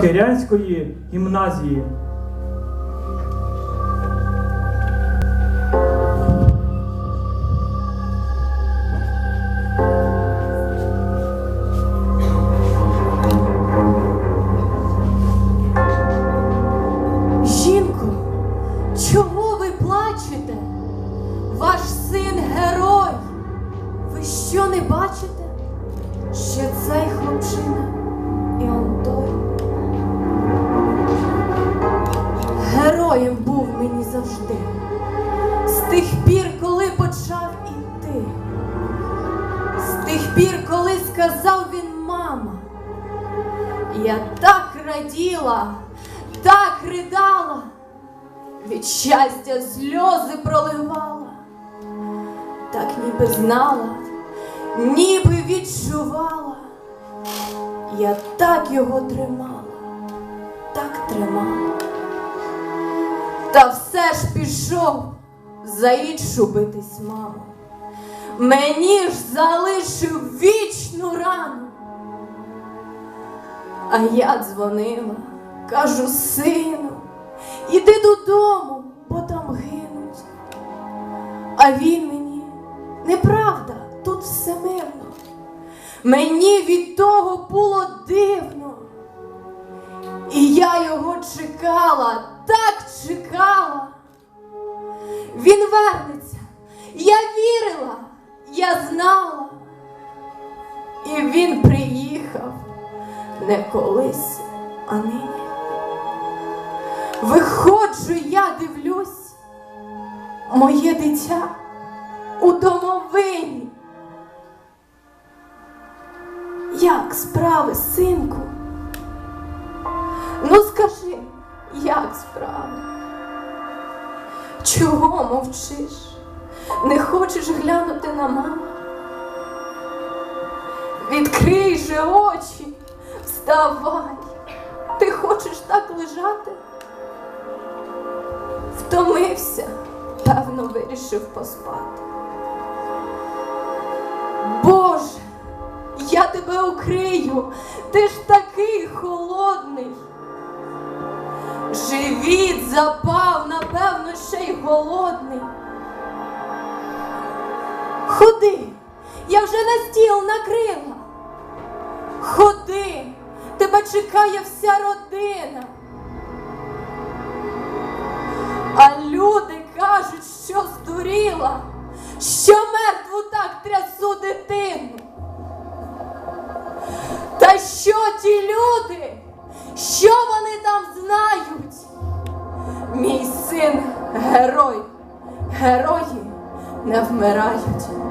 Кирянської гімназії. Жінко, чого ви плачете? Ваш син герой. Ви що не бачите? Що цей хлопчина сказав він мама. Я так раділа, так ридала, від щастя сльози проливала, так ніби знала, ніби відчувала. Я так його тримала, так тримала. Та все ж пішов за іншу битись, мамо. Мені ж залишив вічну рану. А я дзвонила, кажу, сину, іди додому, бо там гинуть. А він мені, неправда, тут все мирно. Мені від того було дивно. І я його чекала, так чекала. Він вернеться, я вірила, я знала. І він приїхав не колись, а нині. Виходжу, я дивлюсь, моє дитя у домовині. Як справи, синку? Ну скажи, як справи? Чого мовчиш? Не хочеш глянути на маму? Відкрий же очі, вставай. Ти хочеш так лежати? Втомився, певно, вирішив поспати. Боже, я тебе укрию, ти ж такий холодний. Живіт запав, напевно, ще й голодний. Ходи, я вже на стіл накрила. Ходи, тебе чекає вся родина. А люди кажуть, що здуріла, що мертву так трясу дитину. Та що ті люди? Що вони там Laf merak ediyorum.